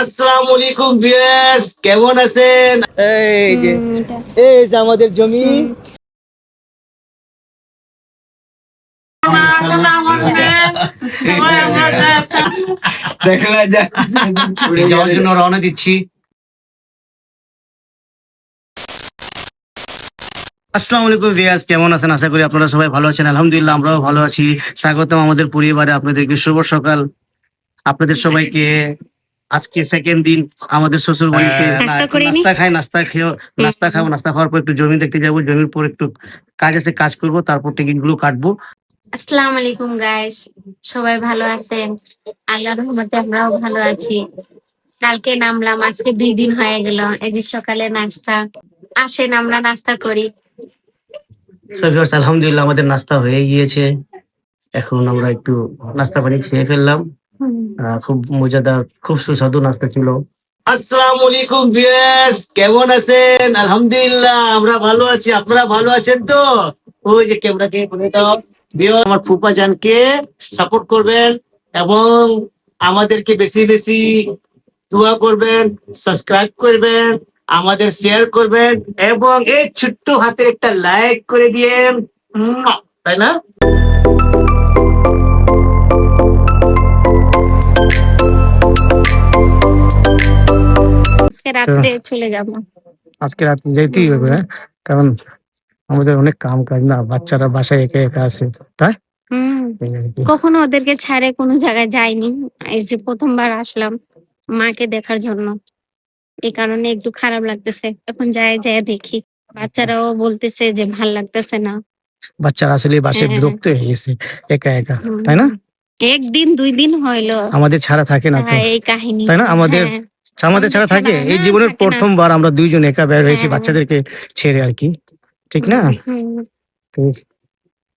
আসসালামু আলাইকুম ভিউয়ার্স কেমন আছেন? এই যে এই যে আমাদের জমি। দেখা যাক যাওয়ার জন্য রওনা দিচ্ছি আসসালামু আলাইকুম কেমন আছেন? আশা করি আপনারা সবাই ভালো আছেন। আলহামদুলিল্লাহ আমরাও ভালো আছি। স্বাগতম আমাদের পরিবারে আপনাদেরকে শুভ সকাল। আপনাদের সবাইকে আজকে সেকেন্ড দিন আমাদের শ্বশুর বাড়িতে নাস্তা করে নি? নাস্তা খাই নাস্তা খেয়ে নাস্তা খাব নাস্তা খাওয়ার পর একটু জমি দেখতে যাব জমির পর একটু কাজ আছে কাজ করব তারপর টিকিটগুলো কাটবো। আসসালামু আলাইকুম গাইস সবাই ভালো আছেন? আল্লাহর রহমতে আমরাও ভালো আছি। কালকে নামলাম আজকে দুই দিন হয়ে গেল। এই যে সকালে নাস্তা আসেন আমরা নাস্তা করি। আলহামদুলিল্লাহ আমাদের নাস্তা হয়ে গিয়েছে। এখন আমরা একটু নাস্তা পানি খেয়ে ফেললাম। খুব মজাদার খুব সুস্বাদু নাস্তা ছিল। আসসালামু আলাইকুম ভিউয়ার্স কেমন আছেন? আলহামদুলিল্লাহ আমরা ভালো আছি। আপনারা ভালো আছেন তো? ওই যে ক্যামেরাকে করে দাও। ভিউয়ার আমার ফুপা জানকে সাপোর্ট করবেন এবং আমাদেরকে বেশি বেশি দোয়া করবেন সাবস্ক্রাইব করবেন আমাদের শেয়ার করবেন এবং এই ছোট্ট হাতের একটা লাইক করে দিয়ে তাই না? আজকে রাত্রে চলে যাব। আজকে রাত যেতেই হবে হ্যাঁ? কারণ আমাদের অনেক কাম কাজ না বাচ্চারা বাসায় একা একা আছে তাই। কখনো ওদেরকে ছাড়ে কোনো জায়গায় যাইনি এই যে প্রথমবার আসলাম মাকে দেখার জন্য। এই কারণে একটু খারাপ লাগতেছে এখন যায় যায় দেখি। বাচ্চারাও বলতেছে যে ভালো লাগতেছে না। বাচ্চারা আসলে বাসায় হ্যাঁ। বিরক্ত হয়ে গেছে একা একা তাই না? একদিন দুই দিন হইল। আমাদের ছাড়া থাকে না হ্যাঁ, এই কাহিনী। তাই না? আমাদের- আমাদের ছাড়া থাকে? এই জীবনের প্রথমবার আমরা দুইজন একা বের হয়েছি হ্যাঁ। বাচ্চাদেরকে ছেড়ে আর কি। ঠিক না?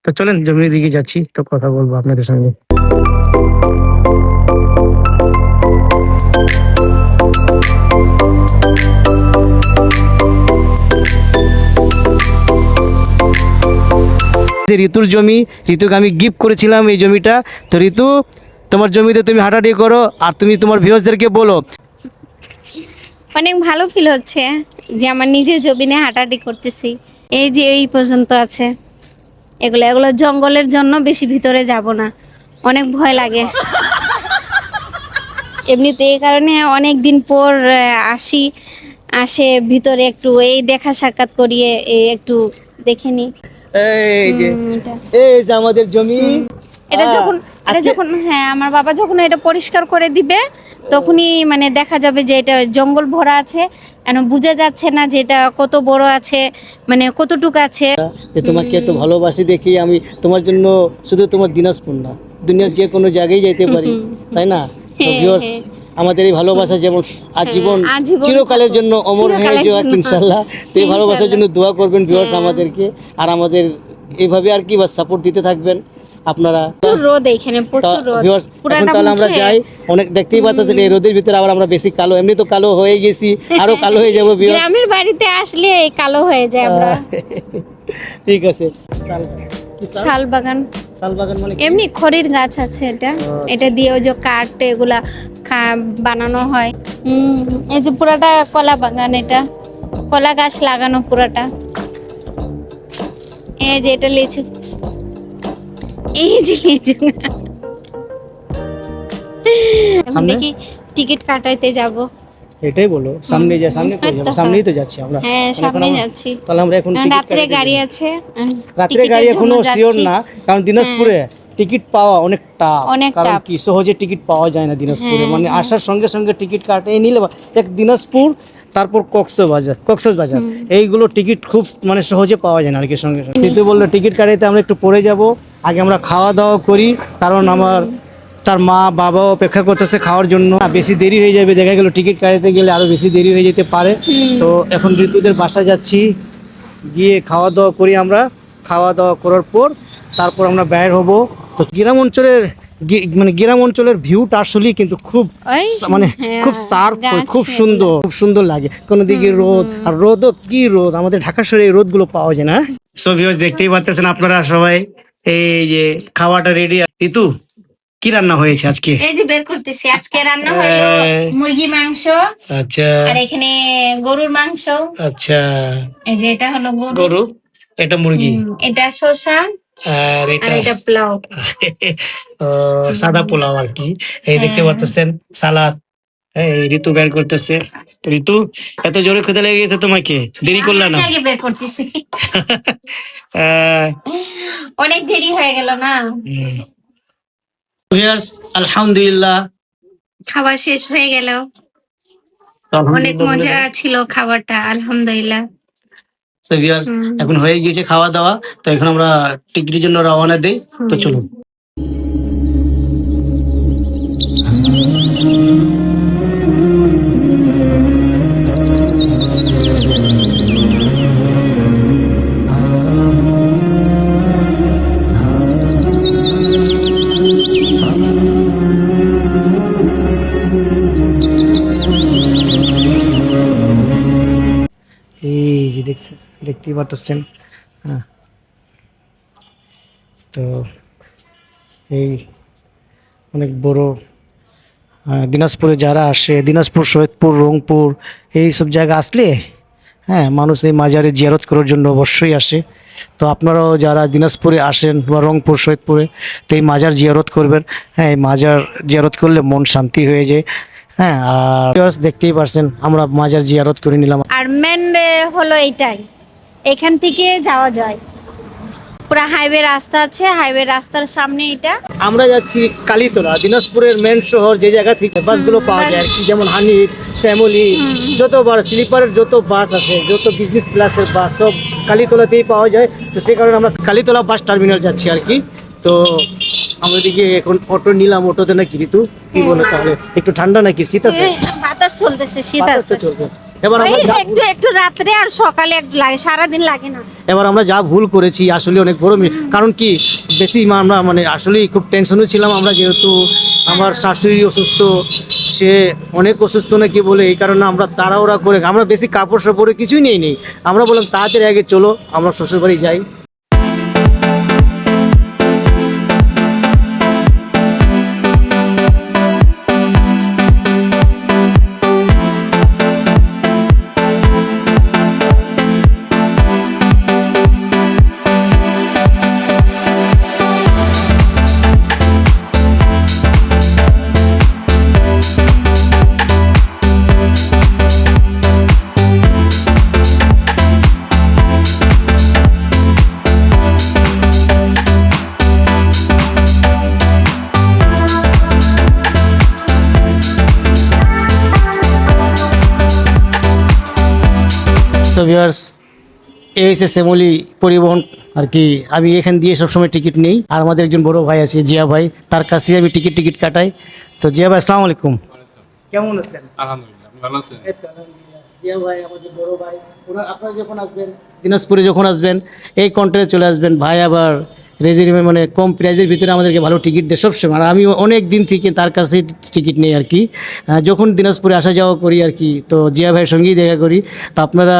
তো চলেন জমির দিকে যাচ্ছি তো কথা বলব আপনাদের সঙ্গে। যে ঋতুর জমি ঋতুকে আমি গিফট করেছিলাম এই জমিটা। তো ঋতু তোমার জমিতে তুমি হাঁটাহাঁটি করো আর তুমি তোমার ভিউয়ার্সদেরকে বলো। অনেক ভালো ফিল হচ্ছে যে আমার নিজের জমিনে হাঁটাহাঁটি করতেছি। এই যে এই পর্যন্ত আছে। এগুলো এগুলো জঙ্গলের জন্য বেশি ভিতরে যাব না। অনেক ভয় লাগে। এমনিতে এই কারণে অনেক দিন পর আসি। আসে ভিতরে একটু এই দেখা সাক্ষাৎ করিয়ে এই একটু দেখে নি। এই যে এটা। এই যে আমাদের জমি। এটা যখন এটা যখন হ্যাঁ আমার বাবা যখন এটা পরিষ্কার করে দিবে তখনই মানে দেখা যাবে যে এটা জঙ্গল ভরা আছে বোঝা যাচ্ছে না যে এটা কত বড় আছে মানে কতটুক আছে। যে তোমাকে এত ভালোবাসি দেখি আমি তোমার জন্য শুধু তোমার দিনাজপুর না দুনিয়ার যে কোনো জায়গায় যাইতে পারি তাই না? হ্যাঁ, হ্যাঁ। আমাদের এই ভালোবাসা যেমন আজীবন আজীবন চিরকালের জন্য অমর হয়ে যাওয়া। ইনশাল্লাহ তো এই ভালোবাসার জন্য দোয়া করবেন ভিউয়ার্স হ্যাঁ। আমাদেরকে আর আমাদের এইভাবে আর কি বা সাপোর্ট দিতে থাকবেন। আপনারা রোদ এখানে প্রচুর রোদ। এখন তাহলে আমরা যাই অনেক দেখতেই পাচ্ছেন এই রোদের ভিতরে আবার আমরা বেশি কালো এমনি তো কালো হয়ে গেছি আরও কালো হয়ে যাব গ্রামের বাড়িতে আসলে কালো হয়ে যায় আমরা। ঠিক আছে। শাল- বাগান। মানে? এমনি খড়ির গাছ আছে এটা। এটা দিয়ে ওই যে কাঠ এগুলা বানানো হয়। এই যে পুরাটা কলা বাগান এটা। কলা গাছ লাগানো পুরাটা। এই যে এটা লিচু এই যে এখন দেখি টিকিট কাটাইতে যাব। এটাই বলো সামনে যা সামনে কই যাব? সামনেই তো যাচ্ছি আমরা। হ্যাঁ সামনে যাচ্ছি। তাহলে আমরা এখন রাত্রে গাড়ি। আছে রাত্রে গাড়ি এখনও শিওর না কারণ দিনাজপুরে টিকিট পাওয়া অনেক টাফ। অনেক কারণ কি সহজে টিকিট পাওয়া যায় না দিনাজপুরে। হ্যাঁ, মানে হ্যাঁ। আসার সঙ্গে সঙ্গে টিকিট কাটে নিলে এক দিনাজপুর তারপর কক্সবাজার কক্সবাজার। এইগুলো টিকিট খুব মানে সহজে পাওয়া যায় না আর কি সঙ্গে সঙ্গে। কিন্তু বলল টিকিট কাটাইতে আমরা একটু পরে যাব। আগে আমরা খাওয়া দাওয়া করি কারণ আমার তার মা বাবা অপেক্ষা করতেছে খাওয়ার জন্য। বেশি দেরি হয়ে যাবে দেখা গেল টিকিট কাটাতে গেলে আরও বেশি দেরি হয়ে যেতে পারে। তো এখন ঋতুদের বাসা যাচ্ছি। গিয়ে খাওয়া দাওয়া করি আমরা। খাওয়া দাওয়া করার পর তারপর আমরা বের হব। তো গ্রাম অঞ্চলের মানে গ্রাম অঞ্চলের ভিউটা আসলেই কিন্তু খুব মানে হ্যাঁ, খুব শার্প গাছ খুব সুন্দর খুব সুন্দর লাগে। কোনো দিকে রোদ আর রোদও কি রোদ? আমাদের ঢাকা শহরে এই রোদগুলো পাওয়া যায় না। সো ভিউয়ার্স দেখতেই পাচ্ছেন আপনারা সবাই। এই যে খাওয়াটা রেডি ঋতু কি রান্না হয়েছে আজকে? এই যে বের করতেছি। আজকে রান্না হলো মুরগি মাংস আচ্ছা। আর এখানে গরুর মাংস। আচ্ছা। এই যে এটা হলো গরু। গরু? এটা মুরগি? এটা শসা আর এটা পোলাও। সাদা পোলাও আর কি। এই দেখতে হ্যাঁ। পারতেছেন সালাদ। এই ঋতু বের করতেছে। ঋতু এত জোরে খেতে লেগে গেছে তোমাকে। দেরি করলে না। আগে বের করতেছি। অনেক দেরি হয়ে গেল না? হুম। আলহামদুলিল্লাহ। খাবার শেষ হয়ে গেল। অনেক মজা ছিল খাবারটা আলহামদুলিল্লাহ। এখন হয়ে গিয়েছে খাওয়া দাওয়া। তো এখন আমরা টিকিটের জন্য রওনা দেই। তো চলুন। এই যে দেখতেই পারতেছেন। হ্যাঁ। তো এই অনেক বড় দিনাজপুরে যারা আসে, দিনাজপুর, সৈয়দপুর, রংপুর, এই সব জায়গা আসলে হ্যাঁ মানুষ এই মাজারে জিয়ারত করার জন্য অবশ্যই আসে। তো আপনারাও যারা দিনাজপুরে আসেন বা রংপুর, সৈয়দপুরে, তো এই মাজার জিয়ারত করবেন। হ্যাঁ এই মাজার জিয়ারত করলে মন শান্তি হয়ে যায়। হ্যাঁ আর দেখতেই পারছেন আমরা মাজার জিয়ারত করে নিলাম। আর মেন হলো এইটাই এখান থেকে যাওয়া যায়। পুরো হাইওয়ে রাস্তা আছে হাইওয়ে রাস্তার সামনে এটা আমরা যাচ্ছি কালীতলা দিনাজপুরের মেন শহর যে জায়গা থেকে বাসগুলো পাওয়া যায় আর কি যেমন হানিফ শ্যামলি যত বার স্লিপারের যত বাস আছে যত বিজনেস ক্লাসের বাস সব কালীতলাতেই পাওয়া যায়। তো সেই কারণে আমরা কালীতলা বাস টার্মিনাল যাচ্ছি আর কি। তো আমরা দিকে এখন অটো নিলাম অটোতে নাকি ঋতু? কি বলো তাহলে? একটু ঠান্ডা নাকি? শীত আছে? বাতাস চলতেছে শীত আছে। চলবে। এবার আমরা একটু একটু রাত্রে আর সকালে একটু লাগে সারাদিন লাগে না। এবার আমরা যা ভুল করেছি আসলে অনেক বড় কারণ কি বেশি আমরা মানে আসলেই খুব টেনশনে ছিলাম আমরা যেহেতু। আমার শাশুড়ি অসুস্থ সে অনেক অসুস্থ নাকি বলে এই কারণে আমরা তাড়াহুড়া করে আমরা বেশি কাপড় সাপড়ে কিছুই নেই নেই আমরা বললাম তাড়াতাড়ি আগে চলো আমরা শ্বশুরবাড়ি যাই। ভিউয়ার্স এই হচ্ছে শ্যামলি পরিবহন আর কি আমি এখান দিয়ে সবসময় টিকিট নেই। আর আমাদের একজন বড় ভাই আছে জিয়া ভাই তার কাছ থেকে আমি টিকিট টিকিট কাটাই। তো জিয়া ভাই আসসালামু আলাইকুম। কেমন আছেন? আলহামদুলিল্লাহ ভালো আছেন। জিয়া ভাই আমাদের বড় ভাই আপনারা যখন আসবেন দিনাজপুরে যখন আসবেন এই কন্ট্রে চলে আসবেন ভাই আবার রেজার্ভে মানে কম প্রাইজের ভিতরে আমাদেরকে ভালো টিকিট দেয় সবসময়। আর আমি অনেক দিন থেকে তার কাছে টিকিট নেই আর কি। যখন দিনাজপুরে আসা যাওয়া করি আর কি তো জিয়া ভাইয়ের সঙ্গেই দেখা করি। তো আপনারা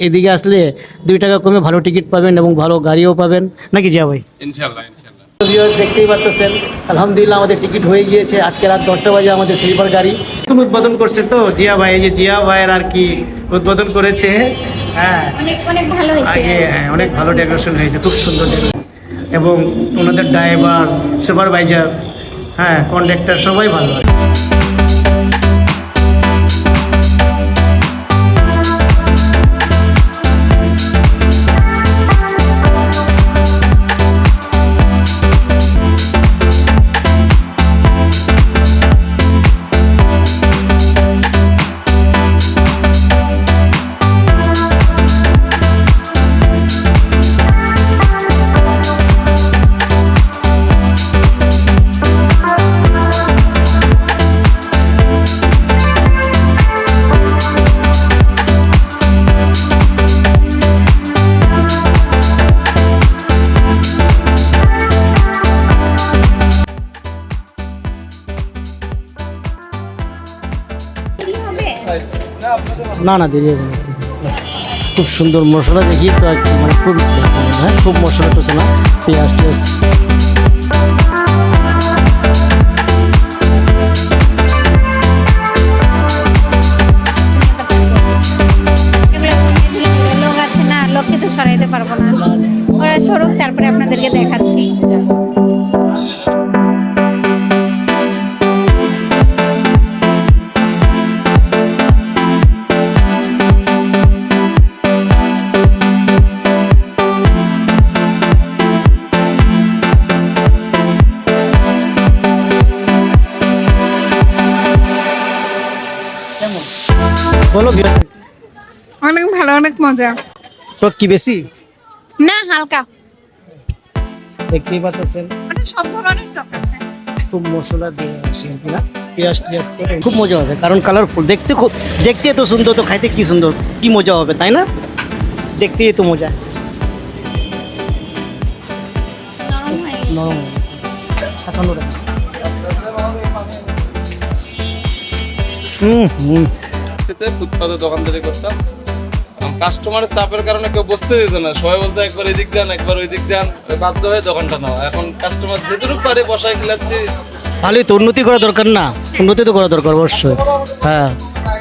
এদিকে আসলে দুই টাকা কমে ভালো টিকিট পাবেন এবং ভালো গাড়িও পাবেন। নাকি জিয়া ভাই? ইনশাল্লাহ ইনশাল্লাহ ভিউয়ার্স দেখতেই পারতেছেন আলহামদুলিল্লাহ আমাদের টিকিট হয়ে গিয়েছে। আজকে রাত দশটা বাজে আমাদের স্লিপার গাড়ি। নতুন উদ্বোধন করছে তো জিয়া ভাই এই যে জিয়া ভাইয়ের আর কি উদ্বোধন করেছে হ্যাঁ। অনেক অনেক ভালো হয়েছে। হ্যাঁ, অনেক ভালো ডেকোরেশন হয়েছে খুব সুন্দর এবং ওনাদের ড্রাইভার সুপারভাইজার হ্যাঁ কন্ডাক্টর সবাই ভালো আছে। না না, দেরি হবে খুব সুন্দর মশলা দেখি, তো মানে খুব হ্যাঁ খুব মশলা টসলা পেঁয়াজ টেস অনেক ভালো অনেক মজা। তো কি বেশি? না হালকা। দেখতেই পাচ্ছেন। মানে সব ধরনের টক আছে। খুব মশলা দিয়ে আসে আর কি না? পেঁয়াজ টিয়াজ করে খুব মজা হবে কারণ কালারফুল দেখতে খুব দেখতে এত সুন্দর তো খাইতে কি সুন্দর? কি মজা হবে তাই না? দেখতে তো মজা। নরম। হুম হুম খেতে ফুটপাতে দোকানদারি করতাম। কাস্টমারের চাপের কারণে কেউ বসতে দিত না। সবাই বলতো একবার এদিক যান একবার ওই দিক যান বাধ্য হয়ে দোকানটা নাও। এখন কাস্টমার যেটুকু পারে বসায় খেলাচ্ছি ভালোই তো উন্নতি করা দরকার না। উন্নতি তো করা দরকার অবশ্যই। হ্যাঁ।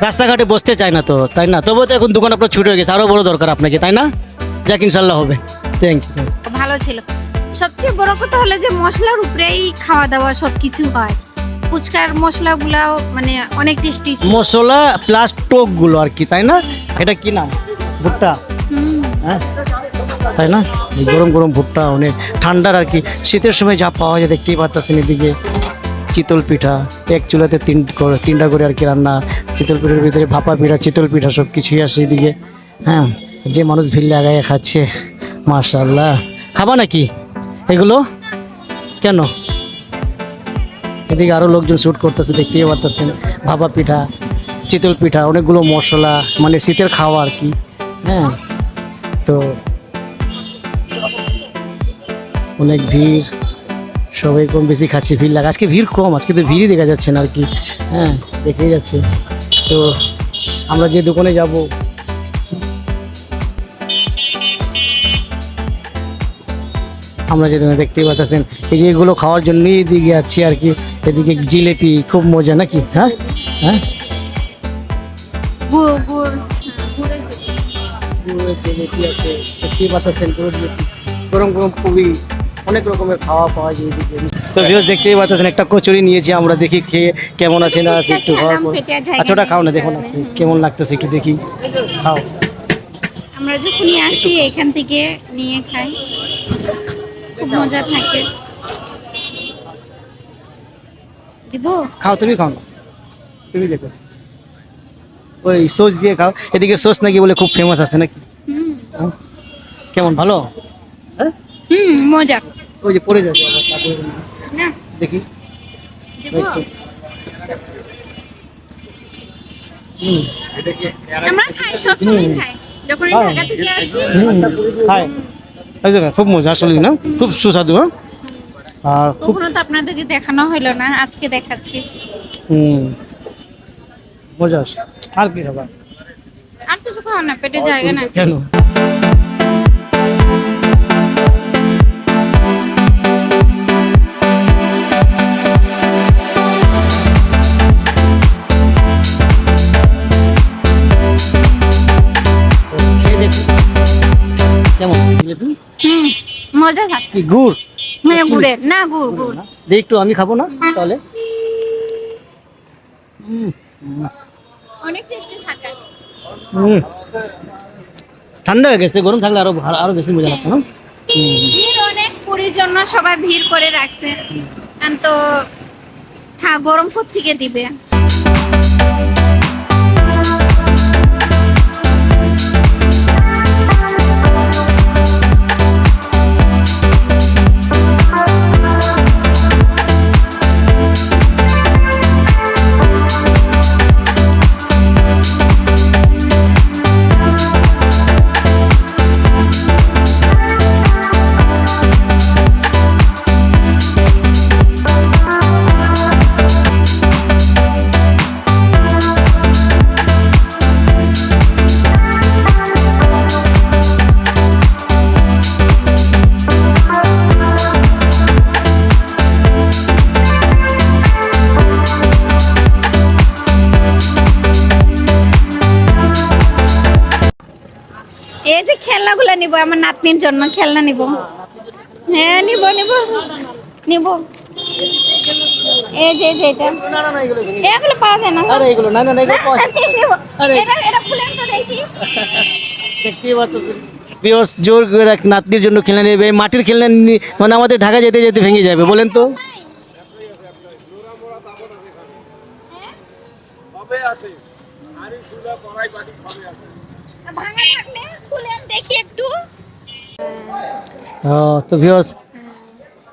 রাস্তাঘাটে বসতে চায় না তো তাই না? তবুও তো এখন দোকান আপনার ছুটে হয়ে গেছে। আরও বড় দরকার আপনাকে তাই না? যাক ইনশাল্লাহ হবে। থ্যাংক ইউ ভালো ছিল। সবচেয়ে বড় কথা হলো যে মশলার উপরেই খাওয়া দাওয়া সব সবকিছু হয়। ফুচকার মশলাগুলাও মানে অনেক টেস্টি মশলা প্লাস টোকগুলো আর কি তাই না? এটা কি নাম? ভুট্টা? হ্যাঁ? তাই না? গরম গরম ভুট্টা অনেক ঠান্ডার আর কি। শীতের সময় যা পাওয়া যায় দেখতেই পাচ্ছেন এদিকে। চিতল পিঠা এক চুলাতে তিন তিনটা করে আর কি রান্না। চিতল পিঠার ভিতরে ভাপা পিঠা চিতল পিঠা সব কিছুই আসে এদিকে। হ্যাঁ? যে মানুষ ভিড় লাগায় খাচ্ছে মার্শাল্লাহ খাবা নাকি? এগুলো? কেন? এদিকে আরও লোকজন শ্যুট করতেছে, দেখতেই পারতেছেন। ভাপা পিঠা, চিতল পিঠা, অনেকগুলো মশলা মানে শীতের খাওয়া আর কি। হ্যাঁ তো অনেক ভিড়, সবাই কম বেশি খাচ্ছে, ভিড় লাগে আজকে ভিড় কম, আজকে তো ভিড়ই দেখা যাচ্ছে না আর কি। হ্যাঁ দেখেই যাচ্ছে। তো আমরা যে দোকানে যাব, আমরা যে দোকানে দেখতেই পাচ্ছেন এই যে এগুলো খাওয়ার জন্যই এদিকে যাচ্ছি আর কি। এদিকে জিলেপি খুব মজা নাকি? হ্যাঁ? হ্যাঁ? গুড়ের। জিলিপি। আছে দেখতেই পাচ্ছেন গুড়ের জিলিপি। গরম গরম খুবই অনেক রকমের খাওয়া পাওয়া যায় এদিকে। তো ভিউজ দেখতেই পাচ্ছেন একটা কচুরি নিয়েছি আমরা দেখি খেয়ে কেমন আছে না আছে একটু আচ্ছা ওটা খাও না এই দেখো না কেমন লাগতেছে একটু দেখি। খাও। আমরা যখনই আসি এখান থেকে নিয়ে খাই। খুব মজা থাকে। দিব? খাও তুমি খাও না। তুমি দেখো। ওই সস দিয়ে খাও। এদিকে সস নাকি বলে খুব ফেমাস আছে নাকি? হ্যাঁ? কেমন ভালো? হ্যাঁ? হুম মজা। ওই যে পড়ে যাবে না। দেখি। আমরা খাই সব সময় খাই। যখন ঢাকা থেকে আসি হুম। হাই এই জায়গা খুব মজা আসলে না? খুব সুস্বাদু হ্যাঁ? আর কখনো তো আপনাদেরকে দেখানো হলো না আজকে দেখাচ্ছি। হুম। মজা আসে। আর কি খাবার আর কিছু খাওয়া না পেটে জায়গা না কেন? কেমন? জিলিপি? হুম মজা থাকে গুড়? হ্যাঁ গুড়ের না গুড় গুড় দেখ একটু আমি খাব না তাহলে। অনেক টেস্টি থাকে। ঠান্ডা হয়ে গেছে গরম থাকলে আরও আরও বেশি মজা লাগতো না? ভিড় অনেক পুরীর জন্য সবাই ভিড় করে রাখছে। কারণ তো গরম গরম থেকে দিবে। নাতনির জন্য খেলনা নিব। হ্যাঁ নিব নিব নিব। এই যে যে এটা। এগুলো পাওয়া যায় না। আরে এগুলো না না না এগুলো পাওয়া যায় আরে। এটা এটা খুলেন তো দেখি। দেখতেই পাচ্ছ ভিউয়ার্স জোর করে এক নাতনির জন্য খেলনা নেবে। মাটির খেলনা মানে আমাদের ঢাকা যেতে যেতে ভেঙে যাবে বলেন তো। ভাঙা থাকলে খুলেন দেখি একটু। ও, তো ভিউয়ার্স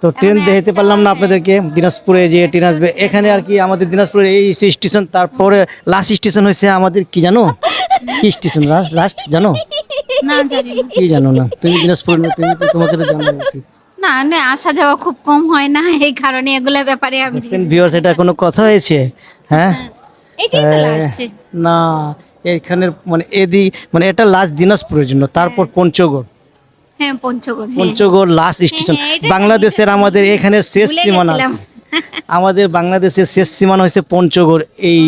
তো ট্রেন দেখতে পারলাম না আপনাদেরকে দিনাজপুরে যে ট্রেন আসবে। এখানে আর কি আমাদের দিনাজপুরে এই স্টেশন তারপরে লাস্ট স্টেশন হয়েছে আমাদের কি জানো? কি স্টেশন লাস্ট জানো? না কি জানো না? তুমি দিনাজপুর তুমি তোমাকে তো জানো না না আসা যাওয়া খুব কম হয় না এই কারণে এগুলো ব্যাপারে আমি ভিউয়ার্স এটা কোনো কথা হয়েছে? হ্যাঁ? এটাই তো লাস্ট না এখানের মানে এদি মানে এটা লাস্ট দিনাজপুরের জন্য তারপর পঞ্চগড়। হ্যাঁ পঞ্চগড় হ্যাঁ। পঞ্চগড় লাস্ট স্টেশন হ্যাঁ, বাংলাদেশের আমাদের এখানের শেষ সীমানা। আমাদের বাংলাদেশের শেষ সীমানা হয়েছে পঞ্চগড় এই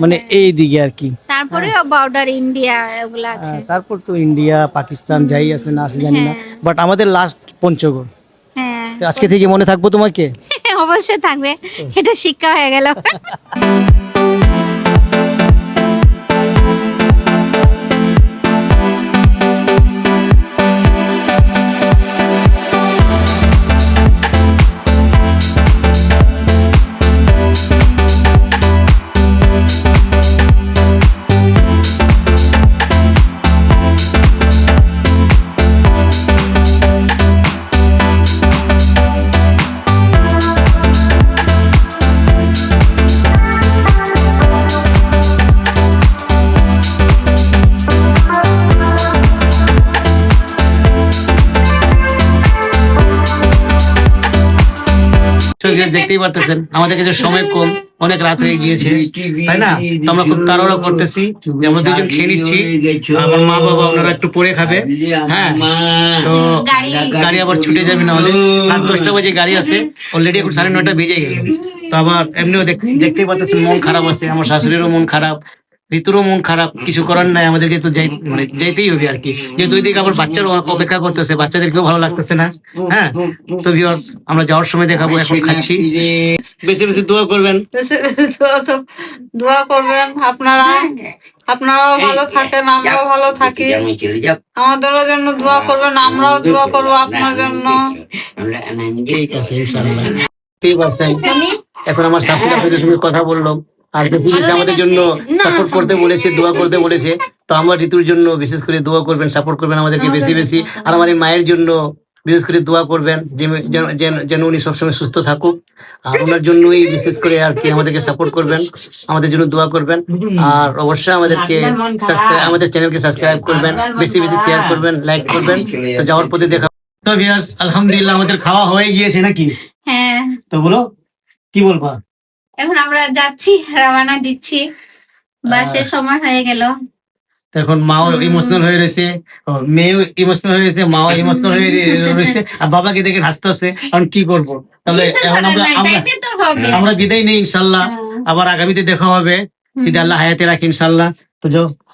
মানে হ্যাঁ। এই দিকে আর কি। তারপরে বর্ডার ইন্ডিয়া এগুলো আছে। হ্যাঁ, তারপর তো ইন্ডিয়া পাকিস্তান যাই আছে না আছে জানি না। বাট আমাদের লাস্ট পঞ্চগড়। হ্যাঁ আজকে থেকে মনে থাকব তোমাকে? অবশ্যই থাকবে। এটা শিক্ষা হয়ে গেল। তো দেখতেই পারতেছেন। আমাদের কাছে সময় কম অনেক রাত হয়ে গিয়েছে। তাই না? তো আমরা খুব তাড়াহুড়ো করতেছি আমরা দুজন খেয়ে নিচ্ছি। আমার মা বাবা ওনারা একটু পরে খাবে। হ্যাঁ? তো গাড়ি। আবার ছুটে যাবে না হলে। রাত দশটা বাজে গাড়ি আছে। অলরেডি এখন সাড়ে নয়টা বেজে গেল। তো আবার এমনিও দেখ- দেখতেই পাচ্ছেন মন খারাপ আছে। আমার শাশুড়িরও মন খারাপ। ঋতুরও মন খারাপ কিছু করার নাই আমাদেরকে তো যাই মানে যাইতেই হবে আর কি যেহেতু ওইদিকে আবার বাচ্চার অপেক্ষা করতেছে বাচ্চাদেরকেও ভালো লাগতেছে না হ্যাঁ? তো viewers, আমরা যাওয়ার সময় দেখাবো এখন খাচ্ছি। বেশি বেশি দোয়া করবেন। বেশি বেশি দোয়া করবেন আপনারা আপনারাও ভালো থাকেন আমরাও ভালো থাকি। আমাদেরও জন্য দোয়া করবেন আমরাও দোয়া করব আপনার জন্য। ঠিক আছে ইনশাআল্লাহ। ঠিক আছে। এখন আমার আপনাদের সঙ্গে কথা বলল। আর আমাদের জন্য সাপোর্ট করতে বলেছে দোয়া করতে বলেছে। তো আমার ঋতুর জন্য বিশেষ করে দোয়া করবেন সাপোর্ট করবেন আমাদেরকে বেশি বেশি। আর আমার মায়ের জন্য বিশেষ করে দোয়া করবেন যেন- উনি সবসময় সুস্থ থাকুক। আর ওনার জন্যই বিশেষ করে আর কি আমাদেরকে সাপোর্ট করবেন আমাদের জন্য দোয়া করবেন। আর অবশ্যই আমাদেরকে আমাদের চ্যানেলকে সাবস্ক্রাইব করবেন বেশি বেশি শেয়ার করবেন লাইক করবেন। তো যাওয়ার পথে দেখা তো বিয়াস আলহামদুলিল্লাহ আমাদের খাওয়া হয়ে গিয়েছে নাকি? হ্যাঁ। তো বলো কি বলবা? এখন আমরা যাচ্ছি রওনা দিচ্ছি। বাসের সময় হয়ে গেল। এখন মাও ইমোশনাল হয়ে রয়েছে। মেয়েও ইমোশনাল হয়ে রয়েছে মাও ইমোশনাল হয়ে রয়েছে। আর বাবাকে দেখে হাসতেছে হাসতে এখন কি করব? তাহলে এখন আমরা আমরা বিদায় নেই ইনশাল্লাহ। আবার আগামীতে দেখা হবে। যদি আল্লাহ হায়াতে রাখি ইনশাল্লাহ। তো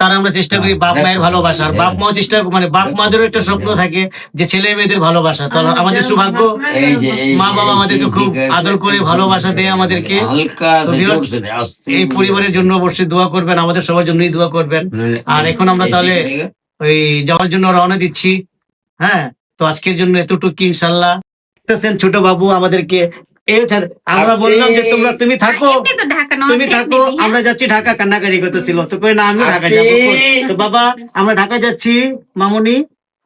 তারা আমরা চেষ্টা করি বাপ মায়ের ভালোবাসার। বাপ মাও চেষ্টা মানে বাপ মাদেরও একটা স্বপ্ন থাকে যে ছেলে মেয়েদের ভালোবাসা। তো আমাদের সৌভাগ্য এই যে এই মা বাবা আমাদেরকে খুব আদর করে ভালোবাসা দেয় আমাদেরকে। এই পরিবারের জন্য অবশ্যই দোয়া করবেন আমাদের সবার জন্যই দোয়া করবেন। আর এখন আমরা তাহলে ওই যাওয়ার জন্য রওনা দিচ্ছি। হ্যাঁ তো আজকের জন্য এতটুকু ইনশাল্লাহ। দেখতেছেন ছোট বাবু আমাদেরকে আমরা বললাম যে তোমরা তুমি থাকো তুমি থাকো আমরা যাচ্ছি ঢাকা কান্নাকারি করতেছিল। তো কই না আমি ঢাকা যাব তো বাবা আমরা ঢাকা যাচ্ছি মামুনি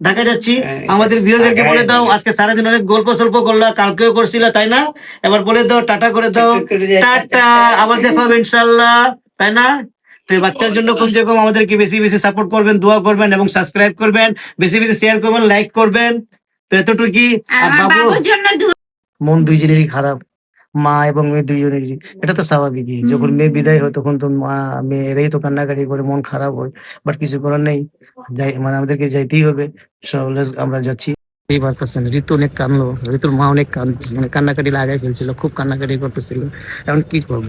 ঢাকা যাচ্ছি। আমাদের বলে দাও আজকে সারাদিন অনেক গল্প সল্প করলা কালকেও করছিল তাই না? এবার বলে দাও টাটা করে দাও। টাটা আবার দেখো হবে ইনশাল্লাহ তাই না? তো বাচ্চার জন্য কম আমাদেরকে বেশি বেশি সাপোর্ট করবেন দোয়া করবেন এবং সাবস্ক্রাইব করবেন বেশি বেশি শেয়ার করবেন লাইক করবেন। তো এতটুকুই। আর বাবুর জন্য দোয়া মন দুইজনেরই খারাপ। মা এবং মেয়ে দুইজনেরই এটা তো স্বাভাবিকই যখন মেয়ে বিদায় হয় তখন তো মা মেয়েরাই তো কান্নাকাটি করে মন খারাপ হয়। বাট কিছু করার নেই। যাই মানে আমাদেরকে যাইতেই হবে। আমরা যাচ্ছি। এই পারতেছেন ঋতু অনেক কানলো ঋতুর মা অনেক কান মানে কান্নাকাটি লাগাই ফেলছিল খুব কান্নাকাটি করতেছিল। এখন কি করব?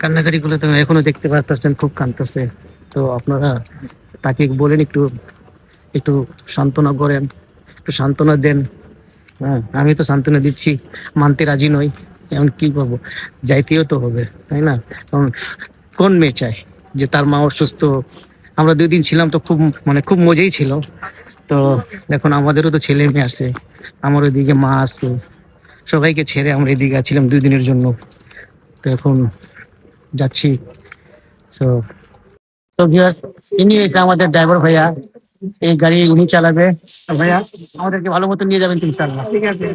কান্নাকাটি গুলো তো এখনও দেখতে পারতেছেন খুব কানতেছে তো আপনারা তাকে বলেন একটু একটু সান্ত্বনা করেন একটু সান্ত্বনা দেন। আমি তো সান্ত্বনা দিচ্ছি, মানতে রাজি নই। এখন কি করব? যাইতেও তো হবে, তাই না? কারণ কোন মেয়ে চায় যে তার মা অসুস্থ আমরা দুই দিন ছিলাম তো খুব মানে খুব মজাই ছিল। তো এখন আমাদেরও তো ছেলে মেয়ে আছে আমার ওইদিকে মা আছে। সবাইকে ছেড়ে আমরা এদিকে আছিলাম দুই দিনের জন্য। তো এখন যাচ্ছি। তো তো ভিউয়ার্স ইনি হয়েছে আমাদের ড্রাইভার ভাইয়া এই গাড়ি উনি চালাবে। ভাইয়া আমাদেরকে ভালো মতো নিয়ে যাবেন তুমি ইনশাআল্লাহ। ঠিক আছে।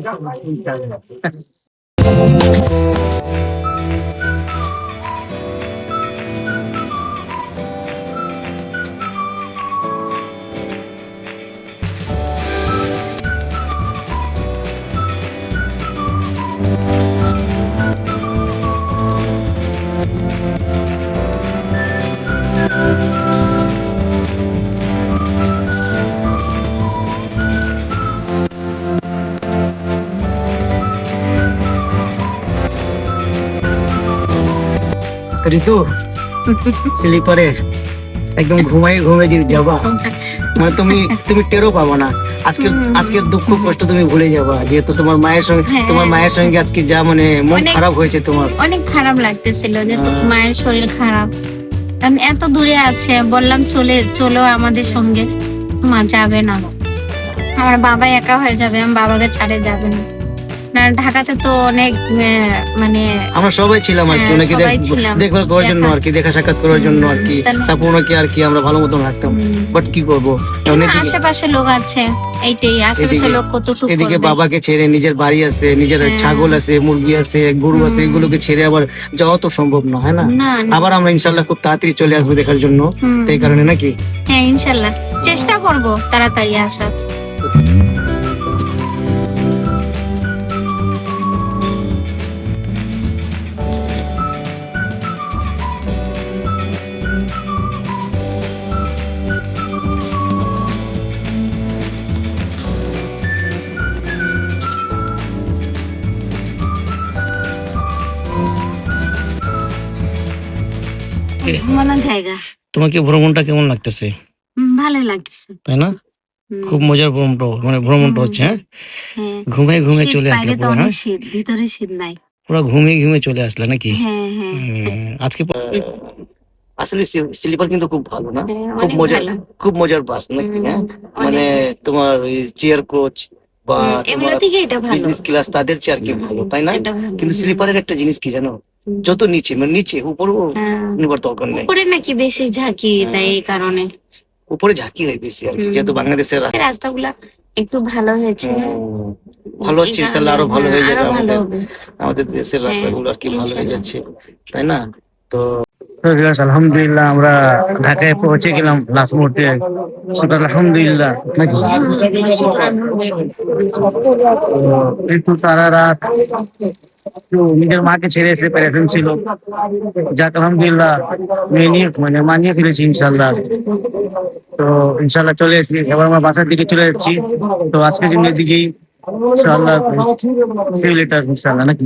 ইনশাআল্লাহ। ঋতু স্লিপারে। একদম ঘুমাই ঘুমে যাবা। মানে তুমি তুমি টেরও পাবো না। হুম, আজকের দুঃখ কষ্ট তুমি ভুলে যাবা। যেহেতু তোমার মায়ের সঙ্গে হ্যাঁ। তোমার মায়ের সঙ্গে আজকে যা মানে মন খারাপ হয়েছে তোমার। অনেক খারাপ লাগতেছিল যে তো হ্যাঁ। মায়ের শরীর খারাপ। কারণ এত দূরে আছে বললাম চলে চলো আমাদের সঙ্গে। মা যাবে না। আমার বাবা একা হয়ে যাবে আমার বাবাকে ছাড়ে যাবে না। ঢাকাতে তো অনেক মানে আমরা সবাই ছিলাম আর কি হ্যাঁ, ওনাকে। দেখভাল করার জন্য আর কি দেখা সাক্ষাৎ করার জন্য আর কি। তারপর ওনাকে আর কি আমরা ভালো মতন রাখতাম। বাট কি করব? আশেপাশে লোক আছে এইটাই আশেপাশে লোক কতটুকু এদিকে বাবাকে ছেড়ে নিজের বাড়ি আছে নিজের হ্যাঁ। ছাগল আছে মুরগি আছে গরু আছে এগুলোকে ছেড়ে আবার যাওয়া তো সম্ভব না হয় না। আবার আমরা ইনশাল্লাহ খুব তাড়াতাড়ি চলে আসব দেখার জন্য। এই কারণে নাকি? হ্যাঁ ইনশাল্লাহ। চেষ্টা করব তাড়াতাড়ি আসার। জায়গা। তোমাকে ভ্রমণটা কেমন লাগতেছে? ভালোই লাগতেছে। তাই না? খুব মজার ভ্রমণটা মানে ভ্রমণটা হচ্ছে হ্যাঁ? হ্যাঁ। ঘুমিয়ে ঘুমিয়ে চলে আসলে পুরো হ্যাঁ? শীত ভিতরে শীত নাই। পুরো ঘুমিয়ে ঘুমিয়ে চলে আসলে নাকি? হ্যাঁ হ্যাঁ। আজকে আসলে স্লিপার কিন্তু খুব ভালো না? হ্যাঁ, খুব মজার খুব মজার বাস নাকি হ্যাঁ? মানে তোমার চেয়ার কোচ বা ভালো। বিজনেস ক্লাস তাদের চেয়ার কি ভালো তাই না? কিন্তু স্লিপারের একটা জিনিস কি জানো। যত নিচে মানে নিচে উপরও হ্যাঁ, নিবার দরকার নেই। উপরে নাকি বেশি ঝাঁকি তাই এই কারণে। উপরে ঝাঁকি হয় বেশি আর যেহেতু বাংলাদেশের রাস্তা রাস্তাগুলা একটু ভালো হয়েছে। ভালো হচ্ছে ইনশাল্লাহ আরও ভালো হয়ে হ্যাঁ, যাবে আমাদের আমাদের দেশের হ্যাঁ, রাস্তাগুলো আর কি ভালো হয়ে যাচ্ছে তাই না? তো আলহামদুলিল্লাহ আমরা ঢাকায় পৌঁছে গেলাম লাস্ট মুহূর্তে। আলহামদুলিল্লাহ নাকি? তো একটু সারা রাত একটু নিজের মাকে ছেড়ে এসে প্যারেশন ছিল যাক আলহামদুলিল্লাহ মেনে নিয়ে মানে মানিয়ে ফেলেছি ইনশাল্লাহ তো ইনশাল্লাহ চলে এসেছি এবার আমার বাসার দিকে চলে যাচ্ছি তো আজকের জন্য এদিকেই ইনশাল্লাহ সি লেটার ইনশাল্লাহ নাকি